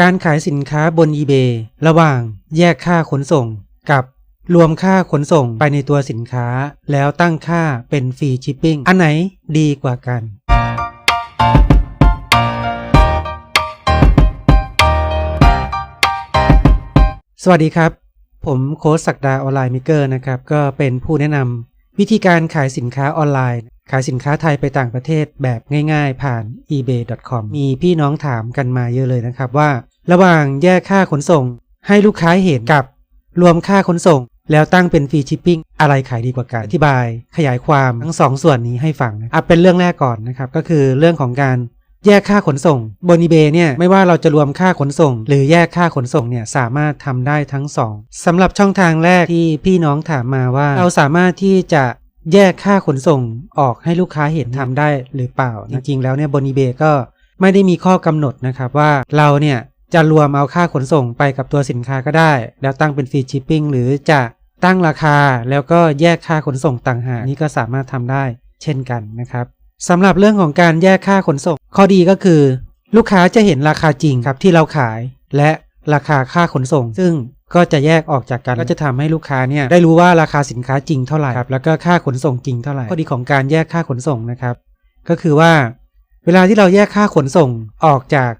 การขายสินค้าบน eBay ระหว่างแยกค่าขนส่ง กับรวมค่าขนส่งไปในตัวสินค้า แล้วตั้งค่าเป็นฟรีชิปปิ้งอันไหนดีกว่ากัน สวัสดีครับ ผมโค้ชศักดาออนไลน์มิเกอร์นะครับ ก็เป็นผู้แนะนำ วิธีการขายสินค้าออนไลน์ ขายสินค้าไทยไปต่างประเทศแบบง่ายๆ ผ่าน ebay.com มีพี่น้องถามกันมาเยอะเลยนะครับว่า ระหว่างแยกค่าขนส่ง ให้ลูกค้าเห็นกับรวมค่าขนส่ง แล้วตั้งเป็นฟรีชิปปิ้งอะไรขายดีกว่ากันอธิบาย ขยายความทั้งสองส่วนนี้ให้ฟังอะเป็นเรื่องแรกก่อนนะครับก็คือเรื่องของการ แยกค่าขนส่งบน eBay เนี่ยไม่ว่าเราจะรวมค่าขนส่ง หรือแยกค่าขนส่งเนี่ยสามารถทำได้ทั้งสองสำหรับช่องทางแรกที่พี่น้องถามมาว่า เราสามารถที่จะแยกค่าขนส่งออกให้ลูกค้าเห็นทำได้หรือเปล่า จริงๆแล้วเนี่ยบน eBay ก็ไม่ได้มีข้อกำหนดนะครับว่าเราเนี่ยจะรวมเอาค่าขนส่งไปกับตัวสินค้าก็ได้ แล้วตั้งเป็นฟรีชิปปิ้งหรือจะตั้งราคาแล้วก็แยกค่าขนส่งต่างหากนี่ก็สามารถทำได้ เช่นกันนะครับ สำหรับเรื่องของการแยกค่าขนส่ง ข้อดีก็คือ ลูกค้าจะเห็นราคาจริงครับที่เราขาย และราคาค่าขนส่ง ซึ่งก็จะแยกออกจากกันก็จะทำให้ลูกค้าเนี่ยได้รู้ว่าราคาสินค้าจริงเท่าไหร่ครับแล้วก็ค่าขนส่งจริงเท่าไหร่ข้อดีของการแยกค่าขนส่งนะครับ ก็คือว่า เวลาที่เราแยกค่าขนส่งออกจาก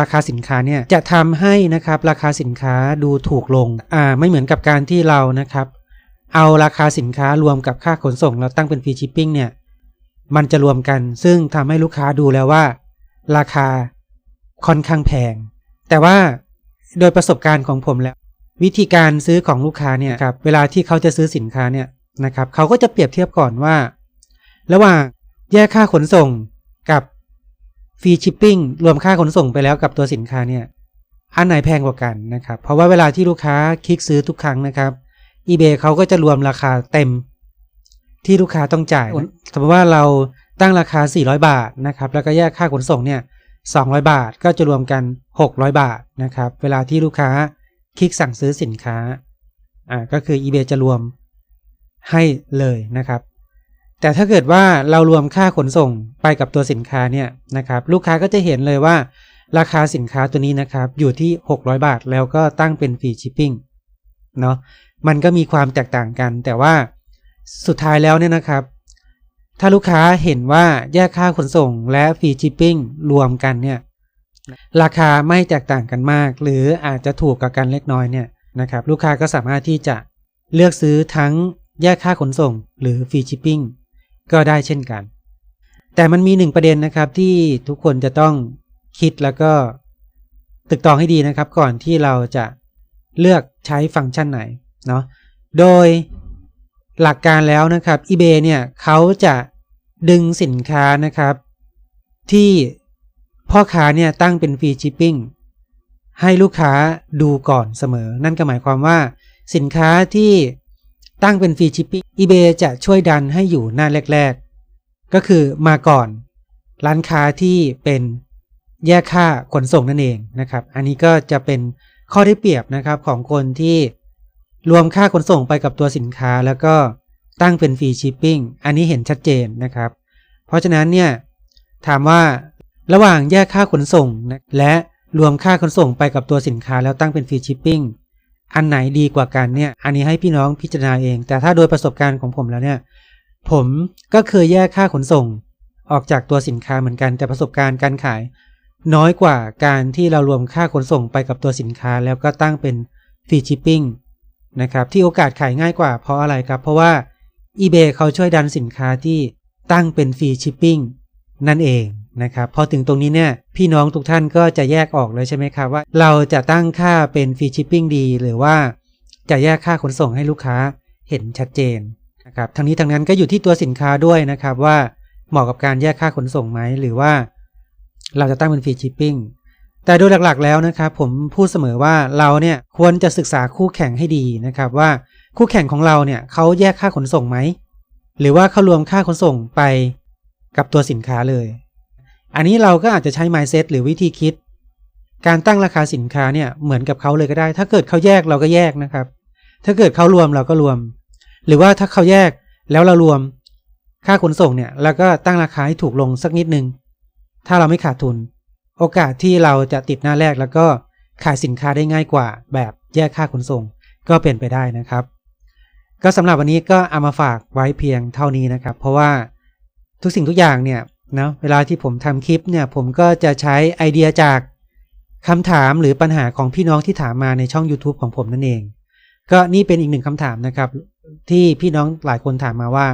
ราคาสินค้าเนี่ยจะทำให้นะครับราคาสินค้าดูถูกลงอ่าไม่เหมือนกับการที่เรานะครับ เอาราคาสินค้ารวมกับค่าขนส่งแล้วตั้งเป็นฟรีชิปปิ้งเนี่ย มันจะรวมกัน ซึ่งทำให้ลูกค้าดูแล้วว่า ราคาค่อนข้างแพง แต่ว่าโดยประสบการณ์ของผมแล้ว วิธีการซื้อของลูกค้าเนี่ยครับเวลาที่เขาจะซื้อสินค้าเนี่ยนะครับเขาก็จะเปรียบเทียบก่อนว่า ระหว่างแยกค่าขนส่งกับฟรีชิปปิ้งรวมค่าขนส่งไปแล้วกับตัวสินค้าเนี่ยอันไหนแพงกว่ากันนะครับ เพราะว่าเวลาที่ลูกค้าคลิกซื้อทุกครั้งนะครับ eBay เขาก็จะรวมราคาเต็ม ที่ลูกค้าต้องจ่ายนะสมมติว่าเราตั้งราคา 400 บาทนะครับ แล้วก็แยกค่าขนส่งเนี่ย 200 บาทก็จะรวมกัน 600 บาทนะครับ เวลาที่ลูกค้าคลิกสั่งซื้อสินค้า อ่า ก็คือ eBay จะรวมให้เลยนะครับ แต่ถ้าเกิดว่าเรารวมค่าขนส่งไปกับตัวสินค้าเนี่ยนะครับ ลูกค้าก็จะเห็นเลยว่า ราคาสินค้าตัวนี้นะครับ อยู่ที่ 600 บาท แล้วก็ตั้งเป็นฟรีชิปปิ้ง เนาะ มันก็มีความแตกต่างกัน แต่ว่า สุดท้ายแล้วเนี่ยนะครับ ถ้าลูกค้าเห็นว่าแยกค่าขนส่งและฟรีชิปปิ้งรวมกันเนี่ย ราคาไม่แตกต่างกันมาก หรืออาจจะถูกกับกันเล็กน้อยเนี่ยนะครับ ลูกค้าก็สามารถที่จะเลือกซื้อทั้งแยกค่าขนส่ง หรือฟรีชิปปิ้งก็ได้เช่นกัน แต่มันมีหนึ่งประเด็นนะครับที่ทุกคนจะต้องคิดแล้วก็ตึกตองให้ดีนะครับ ก่อนที่เราจะเลือกใช้ฟังก์ชันไหนเนาะโดย หลักการแล้วนะครับ eBay เนี่ยเขาจะดึงสินค้านะครับ ที่พ่อค้าเนี่ยตั้งเป็นฟรีชิปปิ้งให้ลูกค้าดูก่อนเสมอ นั่นก็หมายความว่า สินค้าที่ตั้งเป็นฟรีชิปปิ้ง eBay จะช่วยดันให้อยู่หน้าแรก ๆ ก็คือมาก่อน ร้านค้าที่เป็นแยกค่าขนส่งนั่นเองนะครับ อันนี้ก็จะเป็นข้อได้เปรียบนะครับของคนที่ รวมค่าขนส่งไปกับตัวสินค้าแล้วก็ตั้งเป็นฟรีชิปปิ้งอันนี้เห็นชัดเจนนะครับ เพราะฉะนั้นเนี่ยถามว่าระหว่างแยกค่าขนส่งและรวมค่าขนส่งไปกับตัวสินค้าแล้วตั้งเป็นฟรีชิปปิ้งอันไหนดีกว่ากันเนี่ย อันนี้ให้พี่น้องพิจารณาเอง แต่ถ้าโดยประสบการณ์ของผมแล้วเนี่ย ผมก็เคยแยกค่าขนส่ง ออกจากตัวสินค้าเหมือนกัน แต่ประสบการณ์การขาย น้อยกว่าการที่เรารวมค่าขนส่งไปกับตัวสินค้า แล้วก็ตั้งเป็นฟรีชิปปิ้ง นะครับที่โอกาสขายง่ายกว่าเพราะอะไรครับ เพราะว่า eBay เขาช่วยดันสินค้าที่ตั้งเป็นฟรีชิปปิ้งนั่นเองนะครับพอถึงตรงนี้เนี่ยพี่น้องทุกท่านก็จะแยกออกเลยใช่ไหมครับว่า เราจะตั้งค่าเป็นฟรีชิปปิ้งดี หรือว่าจะแยกค่าขนส่งให้ลูกค้าเห็นชัดเจนนะครับทั้งนี้ทั้งนั้นก็อยู่ที่ตัวสินค้าด้วยนะครับว่าเหมาะกับการแยกค่าขนส่งไหมหรือว่า เราจะตั้งเป็นฟรีชิปปิ้ง แต่โดยหลักๆแล้วนะครับผมพูดเสมอว่าเราเนี่ยควรจะศึกษาคู่แข่งให้ดีนะครับว่าคู่แข่งของเราเนี่ยเขาแยกค่าขนส่งไหมหรือว่าเขารวมค่าขนส่งไปกับตัวสินค้าเลย อันนี้เราก็อาจจะใช้ mindset หรือวิธีคิด การตั้งราคาสินค้าเนี่ยเหมือนกับเขาเลยก็ได้ ถ้าเกิดเขาแยกเราก็แยกนะครับ ถ้าเกิดเขารวมเราก็รวม หรือว่าถ้าเขาแยกแล้วเรารวมค่าขนส่งเนี่ยแล้วก็ตั้งราคาให้ถูกลงสักนิดนึงถ้าเราไม่ขาดทุน โอกาสที่เราจะติดหน้าแรกแล้วก็ขายสินค้าได้ง่ายกว่า แบบแยกค่าขนส่งก็เป็นไปได้นะครับ ก็สำหรับวันนี้ก็เอามาฝากไว้เพียงเท่านี้นะครับ เพราะว่าทุกสิ่งทุกอย่างเนี่ยนะเวลาที่ผมทำคลิปเนี่ยผมก็จะใช้ไอเดียจากคำถามหรือปัญหาของพี่น้องที่ถามมาในช่อง YouTube ของผมนั่นเอง ก็นี่เป็นอีกหนึ่งคำถามนะครับ ที่พี่น้องหลายคนถามมาว่า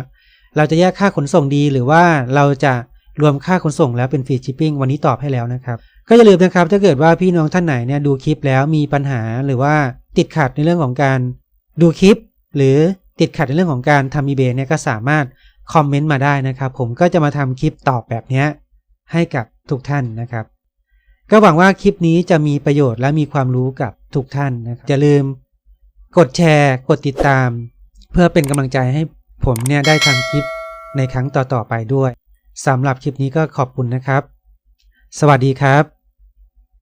เราจะแยกค่าขนส่งดีหรือว่าเราจะ รวมค่าขนส่งแล้วเป็นฟรีชิปปิ้งวันนี้ตอบให้แล้วนะครับ ก็อย่าลืมนะครับถ้าเกิดว่าพี่น้องท่านไหนเนี่ยดูคลิปแล้วมีปัญหาหรือว่าติดขัดในเรื่องของการดูคลิป หรือติดขัดในเรื่องของการทำอีเบย์เนี่ยก็สามารถคอมเมนต์มาได้นะครับ ผมก็จะมาทำคลิปตอบแบบนี้ให้กับทุกท่านนะครับ ก็หวังว่าคลิปนี้จะมีประโยชน์และมีความรู้กับทุกท่านนะครับอย่าลืม กดแชร์ กดติดตาม เพื่อเป็นกำลังใจให้ผมเนี่ยได้ทำคลิปในครั้งต่อๆไปด้วย สำหรับคลิปนี้ก็ขอบคุณนะครับ สวัสดีครับ